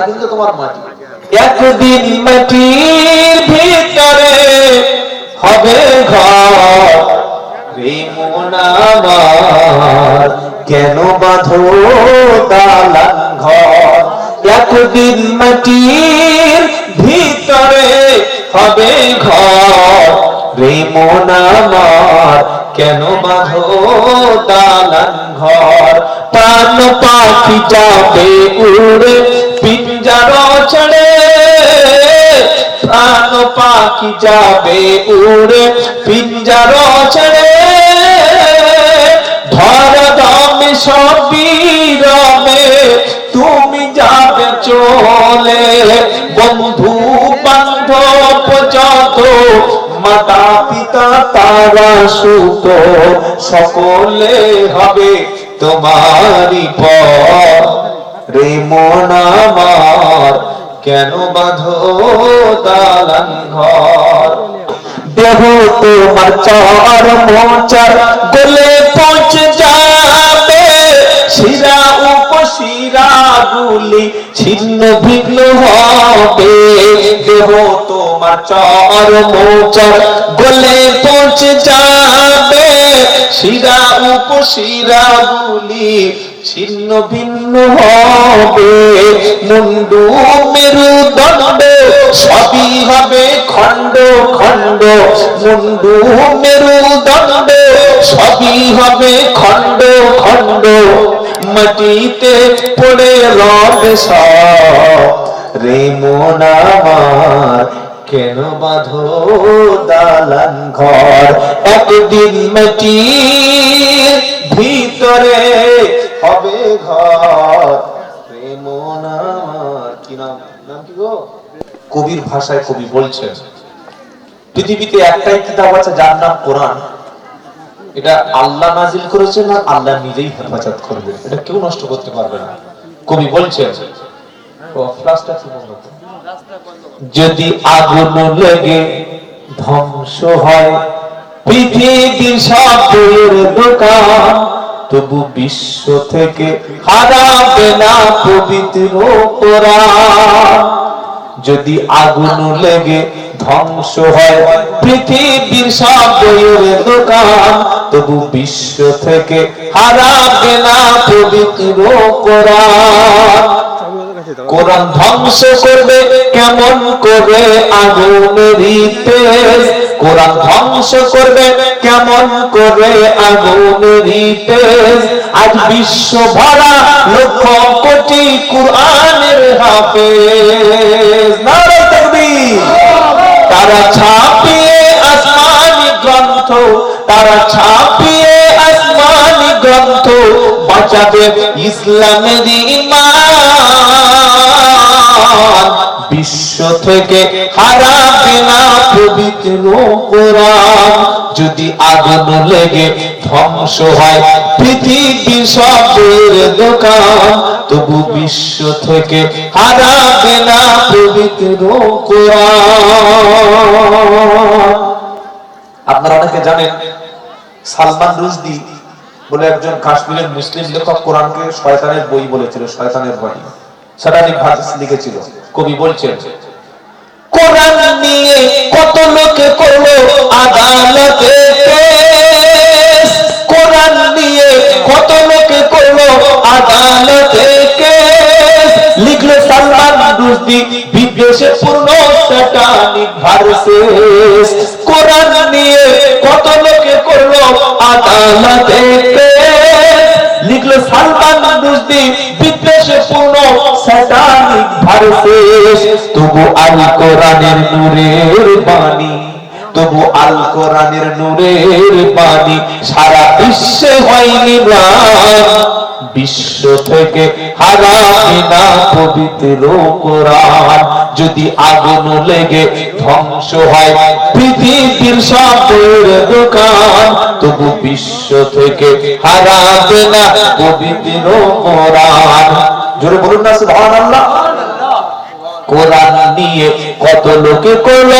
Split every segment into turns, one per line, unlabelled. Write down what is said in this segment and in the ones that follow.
খানা কিন্তু তোমার মাটি।
একদিন মাটির ভিতরে হবে ঘর। কেন বাঁধো দালান ঘর? একদিন মাটির ভিতরে হবে ঘর। রে মন আমার, কেন বাঁধো দালান ঘর? প্রাণ পাখি যাবে উড়ে পিঞ্জার চড়ে, প্রাণ পাখি যাবে উড়ে। পিঞ্জার চড়ে ধর দমে সবই রবে তুমি যাবে চলে, বন্ধু বান্ধব যত। মাতা পিতা তারা সুত সকলে হবে তোমারই পর রে মন কেন বাঁধো দালান ঘর? দেহ তোমার চার মোচার, গলে পৌঁছে যাবে শিরা উপশিরা গুলি, ছিন্ন ভিন্ন হবে। দেহ তোমার চার মোচার, গলে পৌঁছে যাবে শিরা উপশিরা গুলি ছিন্ন ভিন্ন হবে। মুন্ডু মেরু দণ্ড সবই হবে খণ্ড খণ্ড। মুন্ডু মেরু দণ্ড সবই হবে খণ্ড খণ্ড। মাটিতে পড়ে রবে সব, রে মন আমার কেন বাঁধো দালান ঘর। একদিন মাটির ভিতরে হবে ঘর। প্রেম নামার কি নাম? নাম কি গো? কবির ভাষায় কবি বলছেন পৃথিবীতে একটাই কিতাব আছে যার নাম কোরআন। এটা আল্লাহ নাজিল করেছেন আর আল্লাহ নিজেই হেফাজত করবে এটা কেউ নষ্ট করতে পারবে না। কবি বলছেন ও, ফ্লাশটা কি বন্ধ। যদি আগুন লেগে ধ্বংস হয় পৃথিবীর সবের দোকান তবু বিশ্ব থেকে হারাবে না পবিত্র কোরআন। যদি আগুন লেগে ধ্বংস হয় পৃথিবীর সব বইয়ের দোকান তবু বিশ্ব থেকে হারাবে না পবিত্র কোরআন। কোরআন ধ্বংস করবে কেমন করে আগুনের তেজ কোরআন ধ্বংস করবে, কেমন করে আগুনের তেজ আজ বিশ্ব ভরা লক্ষ কোটি কোরআনের তারা ছাপিয়ে আসমানি গ্রন্থ, তারা ছাপিয়ে আসমানি গ্রন্থ। বাঁচাবে ইসলামের ইমান। থেকে হারাবে না পবিত্র কোরআন। যদি আগুন লেগে ধ্বংস হয় পৃথিবী সবের দোকান, তবু বিশ্ব থেকে হারাবে না পবিত্র কোরআন। আপনারা অনেকে জানেন, সালমান বলে একজন কাশ্মীরের মুসলিম লেখক কোরআনকে শয়তানের বই বলেছিল, শয়তানের বাড়ি সেটা লিখেছিল, কবি বলছেন কোরআন নিয়ে কত লোকে করল আদালতে কোরআন নিয়ে কত লোকে করল আদালতে লিখলো সালমান রুশদি বিদ্বেষে পূর্ণ স্যাটানিক ভার্সেস কোরআন নিয়ে কত লোকে করল আদালতে লিখলো সালমান রুশদি বিদ্বেষে পূর্ণ স্যাটানিক ভার্সেস তবু আল কোরআনের নূরের বাণী, তবু আল কোরআনের নূরের বাণী সারা বিশ্বে হয়নি বিশ্ব থেকে না পবিত্র কোরআন। যদি আগুন লেগে ধ্বংস হয় পৃথিবীর সবের দোকান, তবু বিশ্ব থেকে হারাবে না পবিত্র কোরআন। জোরে বলুন না, সুবহানাল্লাহ। কোরআন নিয়ে কত লোকে করল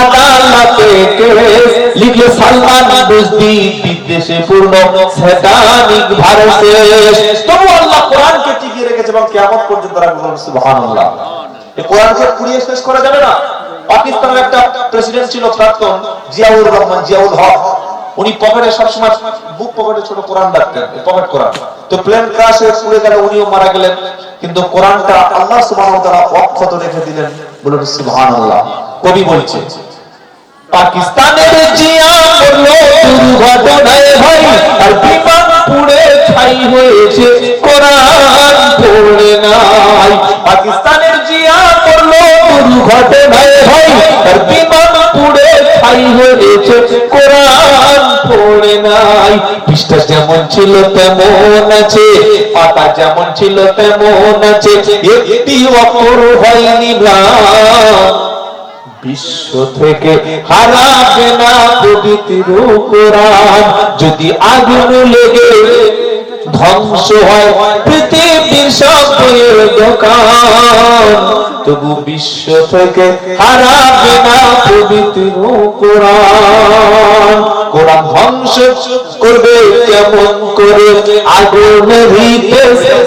আদালতে কেস? সালমান রুশদি বিদেশে পূর্ণ স্যাটানিক ভারতেশ তবু আল্লাহ কোরআনকে টিকিয়ে রেখেছে এবং কেমন পর্যন্ত কোরআনকে পুড়িয়ে শেষ করা যাবে না। পাকিস্তানের একটা প্রেসিডেন্ট ছিল প্রাক্তন জিয়াউর রহমান, জিয়াউল হক। উনি পকেটে সবসময় বুক পকেটে ছোট কোরআন রাখতেন পকেট কোরআন। তো প্লেন ক্রাশ পুড়ে গেল উনিও মারা গেলেন। কিন্তু কোরআনটা আল্লাহ সুবহানাহু তাআলা অক্ষত রেখে দিলেন। বলুন, সুবহানাল্লাহ। কবি বলছে, পাকিস্তানের জিয়া করল দুর্ঘটনায় ভাই আর বিমান পুড়ে ছাই হয়েছে। কোরআন পড়ে নাই। পাকিস্তানের জিয়া করল দুর্ঘটনায় ভাই আর নাই। পৃষ্ঠা যেমন ছিল, তেমন আছে। পাতা যেমন ছিল, তেমন আছে। একটি অক্ষর হয়নি না। বিশ্ব থেকে হারাবে না পবিত্র কোরআন যদি আগুন লেগে ধ্বংস হয়, পৃথিবীর সব বইয়ের দোকান। তবু বিশ্ব থেকে হারাবে না পবিত্র কোরআন। কোরআন ধ্বংস করবে কেমন করে? আগুন হইতে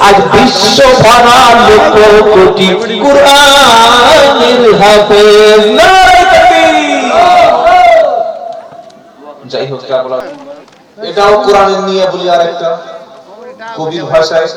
আজ বিশ্ব ভরা লোক কোটি কোরআনের হাফেজ। যাই হোক এটাও কোরআনের নিয়ে বলি আরেকটা। কবির ভাষায়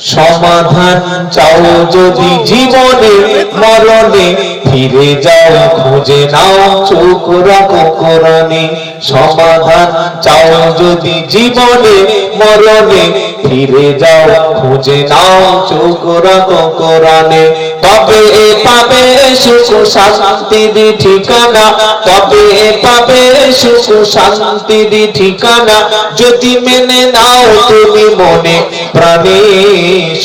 সমাধান চাও যদি জীবনে, মরণে। ফিরে যাও, খুঁজে নাও, চোখ রাখো কোরআনে। সমাধান চাও যদি জীবনে, মরণে। ফিরে যাও, খুঁজে নাও, চোখ রাখো কোরআনে। তবে এ পাবে সুখ শান্তির ঠিকানা। তবে এ পাবে সুখ শান্তির ঠিকানা। যদি মেনে নাও তুমি মনে প্রাণে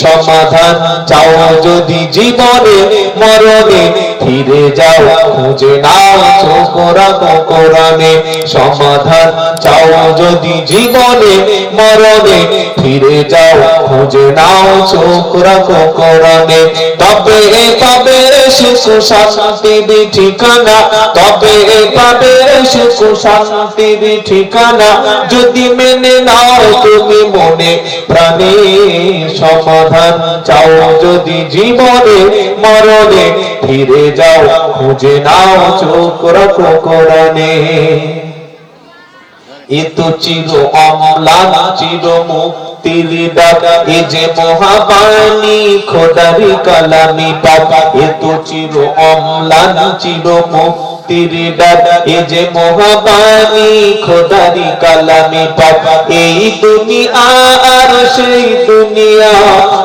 সমাধান, চাও যদি জীবনে মরণে ফিরে যাও, খুঁজে নাও চোখ রাখো কোরআনে সমাধান চাও যদি জীবনে, মরণে। ফিরে যাও, খুঁজে নাও চোখ রাখো কোরআনে তবে পাবে সুখ শান্তির ঠিকানা, তবে পাবে সুখ শান্তির ঠিকানা। যদি মেনে নাও তুমি মনে প্রাণে, সমাধান চাও যদি জীবনে, মরণে। ফিরে যাও, খুঁজে নাও, চোখ রাখো কোরআনে। এ তো চির অম্লান চির মুক্তির ডাক। এ যে মহাবাণী, খোদারি কালামি এ তো চির চির মুক্তির এ যে মহাবাণী, খোদারি কালামি এই দুনিয়া আর সেই দুনিয়া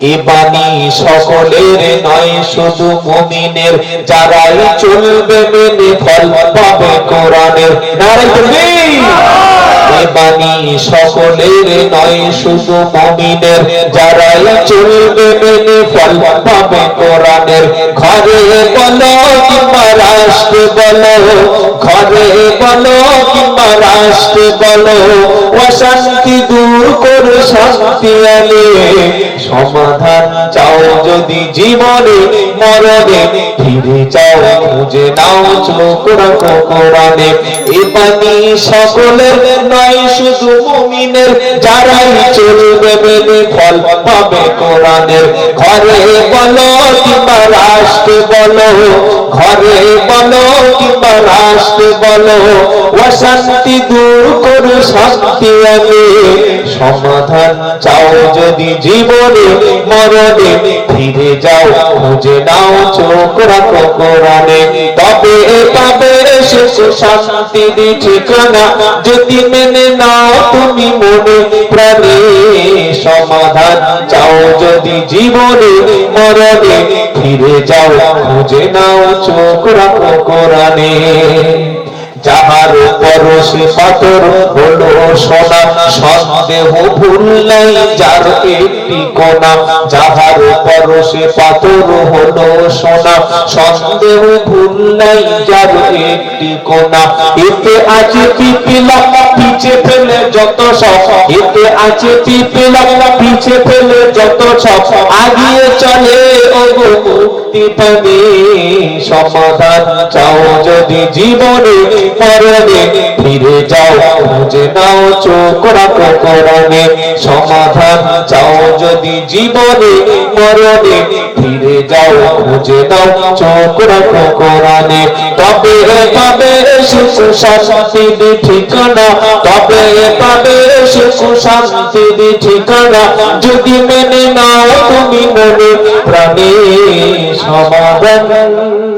এ বাণী সকলের নয়, শুধু মুমিনের। যারাই চলবে মেনে ফল পাবে কোরআনের। নারায় তাকবীর! এ বাণী সকলের নয়, শুধু মুমিনের। যারাই চলবে মেনে ফল পাবে কোরআনের। ঘরে বলো কিংবা রাষ্ট্রে বলো ঘরে বলো কিংবা রাষ্ট্রে বলো অশান্তি দূর করে শান্তি আনে। সমাধান চাও যদি জীবনে মরণে ফিরে যাও, খুঁজে নাও, চোখ রাখো কোরআনে। এ বাণী সকলের নয়, শুধু মুমিনের। যারাই চলবে মেনে ফল পাবে কোরআনের। ঘরে বলো কিংবা বলো, ঘরে বলো কিংবা বলো, অশান্তি দূর করে, শান্তি আনে সমাধান চাও যদি জীবনে, মরণে ফিরে যাও, খুঁজে নাও চোখ রাখো কোরআনে। তবে পাবে শেষ শান্তির ঠিকানা। যদি মেনে নাও তুমি মনে প্রাণে সমাধান। চাও যদি জীবনে মরণে ফিরে যাও, খুঁজে নাও চোখ রাখো কোরআনে। যাহার পরশে পাথর হলো সোনা সন্দেহ ভুল নাই যার একটি কোনা যাহার পরশে পাথর হলো সোনা সন্দেহ ভুল নাই যার একটি কোনা এতে আছে পিপিলা, পিছে ফেলে যত সব। এতে আছে পিপিলা, পিছে ফেলে যত সব। আগিয়ে চলে, ওগো মুক্তি পাবে। সমাধান চাও যদি জীবনে। মরণে ফিরে যাও, খুঁজে নাও চোখ রাখো কোরআনে। সমাধান চাও যদি জীবনে, মরণে। ফিরে যাও, খুঁজে নাও চোখ রাখো কোরআনে। তবে তবে সুখ শান্তির ঠিকানা। তবে তবে সুখ শান্তির ঠিকানা। যদি মেনে নাও তুমি মনে প্রাণে সমাধান।